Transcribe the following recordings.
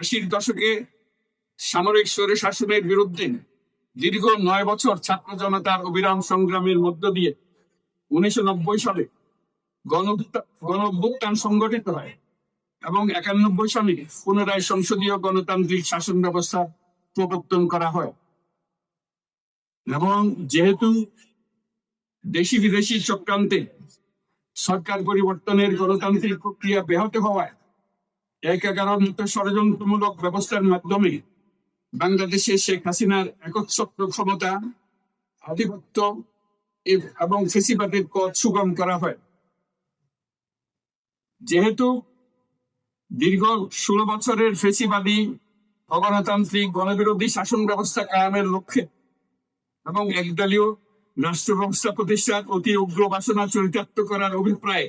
আশির দশকে সামরিক স্বৈর শাসনের বিরুদ্ধে দীর্ঘ নয় বছর ছাত্র জনতার অবিরাম সংগ্রামের মধ্য দিয়ে উনিশশো নব্বই সালে গণ সংগঠিত হয় এবং একানব্বই সালে পুনরায় সংসদীয় গণতান্ত্রিক শাসন ব্যবস্থা প্রবর্তন করা হয়। এবং যেহেতু দেশি বিদেশি চক্রান্তে সরকার পরিবর্তনের গণতান্ত্রিক প্রক্রিয়া ব্যাহত হওয়ায় এক এগারোন্ত ষড়যন্ত্রমূলক ব্যবস্থার মাধ্যমে বাংলাদেশে শেখ হাসিনার একচ্ছত্র ক্ষমতা আধিপত্য এবং ফেসিবাদের পথ সুগম করা হয়। যেহেতু দীর্ঘ ষোলো বছরের ফেসিবাদী, অগণতান্ত্রিক, গণবিরোধী শাসন ব্যবস্থা কায়েমের লক্ষ্যে এবং একদলীয় রাষ্ট্র ব্যবস্থা প্রতিষ্ঠার অতি উগ্র বাসনা চরিতার্থ করার অভিপ্রায়ে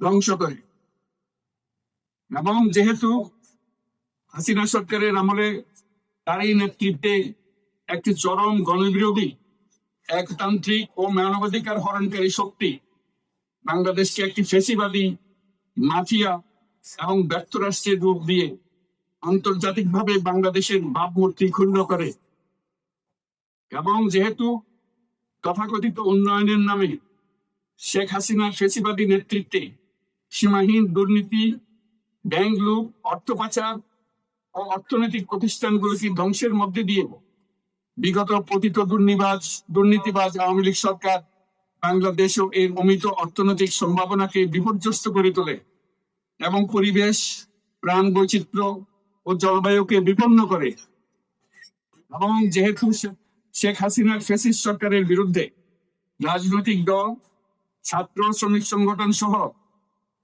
ধ্বংস করে এবং যেহেতু হাসিনা সরকারের আমলে তারই নেতৃত্বে একটি চরম গণবিরোধী, একতান্ত্রিক ও মানবাধিকার হরণকারী শক্তি, বাংলাদেশকে একটি ফেসিবাদী মাফিয়া এবং ব্যর্থ রাষ্ট্রের রূপ দিয়ে আন্তর্জাতিকভাবে বাংলাদেশের ভাবমূর্তি ক্ষুণ্ণ করে। এবং যেহেতু তথাকথিত উন্নয়নের নামে শেখ হাসিনার ফেসিবাদী নেতৃত্বে সীমাহীন দুর্নীতি, ব্যাংক লুট, অর্থ পাচার ও অর্থনৈতিক প্রতিষ্ঠানগুলোকে ধ্বংসের মধ্যে দিয়ে বিগত পতিত দুর্নিবাজ, দুর্নীতিবাজ আওয়ামী লীগ সরকার বাংলাদেশ ও এর অমিত অর্থনৈতিক সম্ভাবনাকে বিপর্যস্ত করে তোলে এবং পরিবেশ, প্রাণ বৈচিত্র্য ও জলবায়ুকে বিপন্ন করে। এবং যেহেতু শেখ হাসিনার ফেসিস সরকারের বিরুদ্ধে রাজনৈতিক দল, ছাত্র শ্রমিক সংগঠন সহ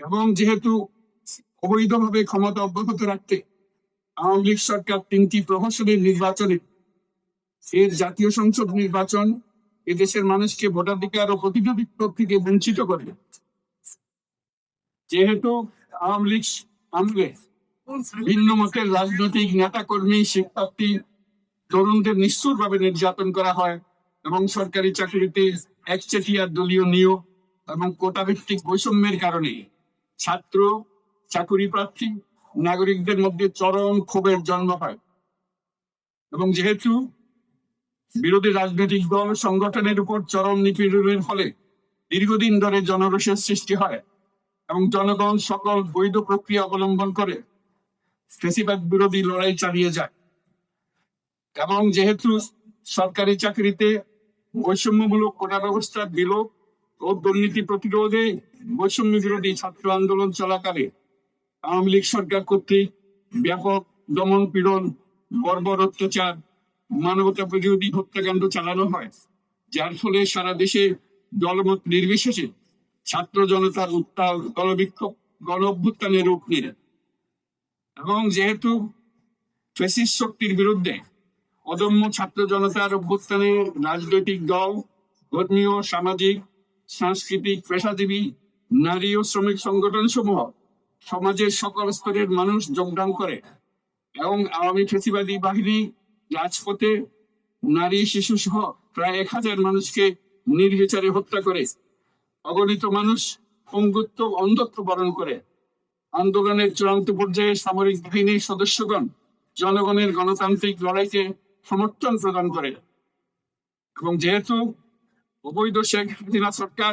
এবং যেহেতু অবৈধভাবে ক্ষমতা অব্যাহত রাখতে আওয়ামী লীগ সরকার তিনটি প্রহসনের নির্বাচনে এর জাতীয় সংসদ নির্বাচন এদেশের মানুষকে ভোটাধিকার ও প্রতিনিধিত্ব থেকে বঞ্চিত করে। যেহেতু আওয়ামী লীগ আমলে ভিন্ন মতের রাজনৈতিক নেতা কর্মী শিক্ষার্থী, তরুণদের নিষ্ঠুরভাবে নির্যাতন করা হয় এবং সরকারি চাকরিতে একচেটিয়া দলীয় নিয়োগ এবং কোটা ভিত্তিক বৈষম্যের কারণে। ছাত্র চাকুরি প্রার্থী নাগরিকদের মধ্যে চরম ক্ষোভের জন্ম হয়। এবং যেহেতু বিরোধী রাজনৈতিক দল সংগঠনের উপর চরম নিপীড়নের ফলে দীর্ঘদিন ধরে জনরোষের সৃষ্টি হয় এবং জনগণ সকল বৈধ প্রক্রিয়া অবলম্বন করে ফেসিবাদ বিরোধী লড়াই চালিয়ে যায়। এবং যেহেতু সরকারি চাকরিতে বৈষম্যমূলক কোটা ব্যবস্থা বিলোপ ও দুর্নীতি প্রতিরোধে বৈষম্য বিরোধী ছাত্র আন্দোলন চলাকালে আওয়ামী লীগ সরকার কর্তৃক ব্যাপক দমন পীড়ন, বর্বর অত্যাচার, মানবতা বিরোধী হত্যাকাণ্ড চালানো হয়, যার ফলে সারা দেশে দলমত নির্বিশেষে ছাত্র জনতার উত্তাল গণবিক্ষোভ গণ অভ্যুত্থানের রূপ নিয়ে। এবং যেহেতু ফেসিস শক্তির বিরুদ্ধে অদম্য ছাত্র জনতার অভ্যুত্থানে রাজনৈতিক দল, ধর্মীয়, সামাজিক, সাংস্কৃতিক, পেশাজীবী নারী ও শ্রমিক সংগঠন সমূহ সমাজের সকল স্তরের মানুষ যোগদান করে এবং আওয়ামী ফেসিবাদী বাহিনী, রাজপথে নারী শিশু সহ প্রায় এক হাজার মানুষকে নির্বিচারে হত্যা করে, অগণিত মানুষ পঙ্গুত্ব অন্ধত্ব বরণ করে, আন্দোলনের চূড়ান্ত পর্যায়ে সামরিক বাহিনীর সদস্যগণ জনগণের গণতান্ত্রিক লড়াইকে সমর্থন প্রদান করে এবং যেহেতু অবৈধ শেখ হাসিনা সরকার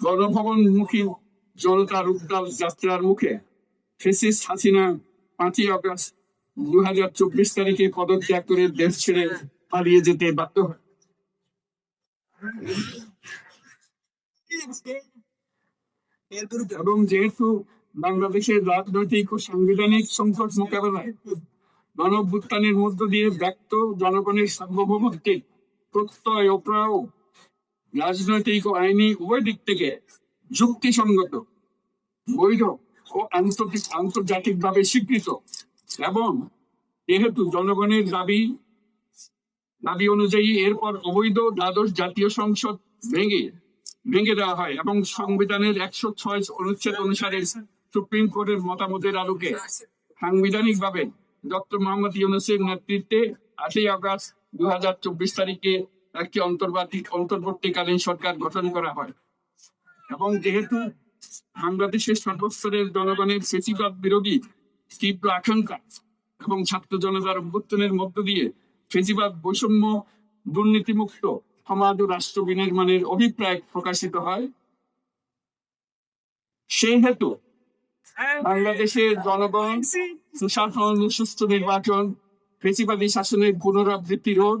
গণভবনমুখী জনতার উত্তাল যাত্রার মুখে ফেসিস হাসিনা পাঁচই আগস্ট দু হাজার চব্বিশ তারিখে পদত্যাগ করে দেশ ছেড়ে পালিয়ে যেতে বাধ্য হয়। এবং যেহেতু বাংলাদেশের রাজনৈতিক ও সাংবিধানিক সংকট মোকাবেলায় গণভ্যুত্থানের মধ্য দিয়ে ব্যক্ত জনগণের সার্বভৌমত্বে প্রত্যয় ও প্রয়োগ রাজনৈতিক ও আইনি উভয় দিক থেকে যুক্তিসঙ্গত, বৈধ ও আন্তর্জাতিক, আন্তর্জাতিকভাবে স্বীকৃত এবং যেহেতু জনগণের দাবি দাবি অনুযায়ী এরপর অবৈধ দ্বাদশ জাতীয় সংসদ ভেঙে ভেঙে দেওয়া হয় এবং সংবিধানের একশো ছয় অনুচ্ছেদ অনুসারে সুপ্রিম কোর্টের মতামতের আলোকে সাংবিধানিক ভাবে ডক্টর মোহাম্মদ ইউনুসের নেতৃত্বে আটই আগস্ট দু হাজার চব্বিশ তারিখে একটি অন্তর্বর্তী অন্তর্বর্তীকালীন সরকার গঠন করা হয়। এবং যেহেতু বাংলাদেশের সর্বস্তরের জনগণের ফেসিবাদ বিরোধী তীব্র আকাঙ্ক্ষা এবং ছাত্র জনতার অভ্যুত্থানের মধ্য দিয়ে ফেসিবাদ বৈষম্য দুর্নীতিমুক্ত সমাজ ও রাষ্ট্র বিনির্মাণের অভিপ্রায় প্রকাশিত হয়, সেই হেতু বাংলাদেশের জনগণ, সুশাসন সুস্থ নির্বাচন ফেসিবাদী শাসনের পুনরাবৃত্তি রোধ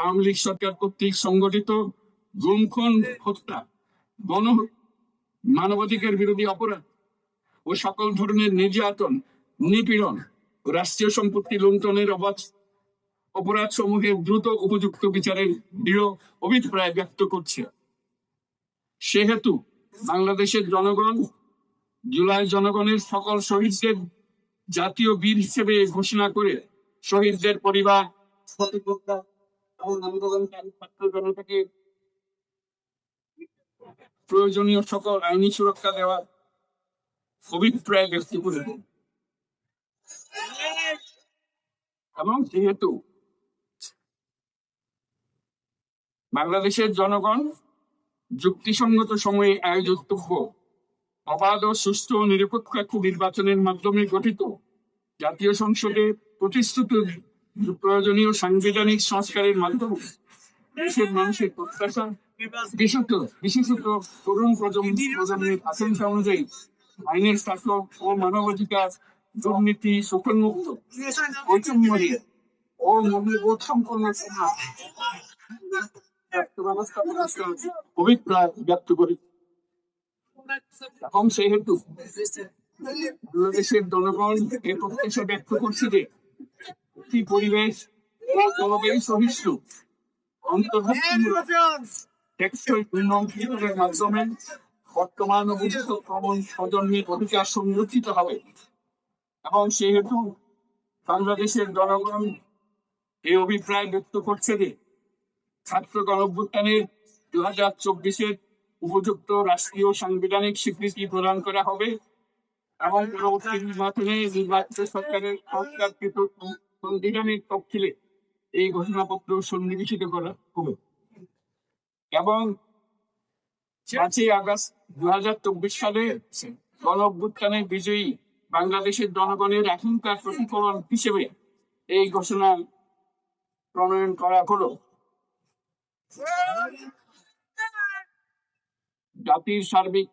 আওয়ামী লীগ সরকার কর্তৃক সংগঠিত হত্যা, গণ মানবাধিকার বিরোধী অপরাধ ও সকল ধরনের নির্যাতন, নিপীড়ন রাষ্ট্রীয় সম্পত্তি লুণ্ঠনের অবাধ অপরাধ সমূহের দ্রুত উপযুক্ত বিচারের দৃঢ় অভিপ্রায় ব্যক্ত করছে। সেহেতু বাংলাদেশের জনগণ, জুলাই জনগণের সকল শহীদদের জাতীয় বীর হিসেবে ঘোষণা করে শহীদদের পরিবার এবং আন্দোলনকারী ছাত্র জনতাকে প্রয়োজনীয় সকল আইনি সুরক্ষা দেওয়ার অভিপ্রায় ব্যক্ত করে এবং যেহেতু বাংলাদেশের জনগণ যুক্তিসঙ্গত সময়ে আয়োজিতব্য অবাধ ও ও নিরপেক্ষ নির্বাচনের মাধ্যমে গঠিত জাতীয় সংসদে প্রতিশ্রুত প্রয়োজনীয় সাংবিধানিক সংস্কারের মাধ্যমে দেশের মানুষের প্রত্যাশা বিশেষত বিশেষত তরুণ প্রজন্ম প্রজন্মের অনুযায়ী আইনের শাসন ও মানবাধিকার দুর্নীতি ঐক্যময় ও মূল্যবোধ সম্পন্ন অভিপ্রায় ব্যক্ত করি। এবং সেহেতু জনগণ এই প্রত্যাশা ব্যক্ত করছে যে একটি পরিবেশ সহিষ্ণু। উন্নয়ন মাধ্যমে বর্তমান সংরক্ষিত হবে। এবং সেহেতু বাংলাদেশের জনগণ এই অভিপ্রায় ব্যক্ত করছে যে ছাত্র গণঅভ্যুত্থানের দু হাজার চব্বিশের উপযুক্ত রাষ্ট্রীয় সাংবিধানিক স্বীকৃতি প্রদান করা হবে এবং পরবর্তী নির্বাচনে নির্বাচিত সরকারের সংবিধানের তফসিলে এই ঘোষণাপত্র সন্নিবেশিত করা হবে। এবং পাঁচই আগস্ট দু হাজার চব্বিশ সালে গণঅভ্যুত্থানের বিজয়ী বাংলাদেশের জনগণের এখনকার প্রতিফলন হিসেবে এই ঘোষণা প্রণয়ন করা হলো। জাতির সার্বিক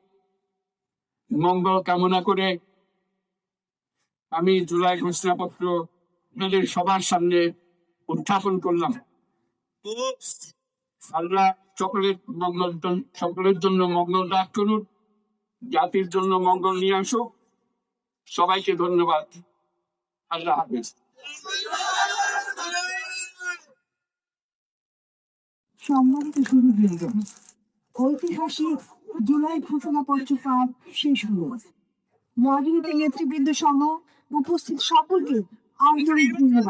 মঙ্গল কামনা করে আমি জুলাই ঘোষণাপত্র আপনাদের সবার সামনে উত্থাপন করলাম। আল্লাহ সকলের মঙ্গল সকলের জন্য মঙ্গল ডাক করুন, জাতির জন্য মঙ্গল নিয়ে আসুক। সবাইকে ধন্যবাদ। আল্লাহ হাফিজ। সম্মানিত সুরবৃন্দ ঐতিহাসিক জুলাই ঘোষণা পাঠ শেষ হলো। রাজনীতি নেতৃবৃন্দ সহ উপস্থিত সকলকে আন্তরিক ধন্যবাদ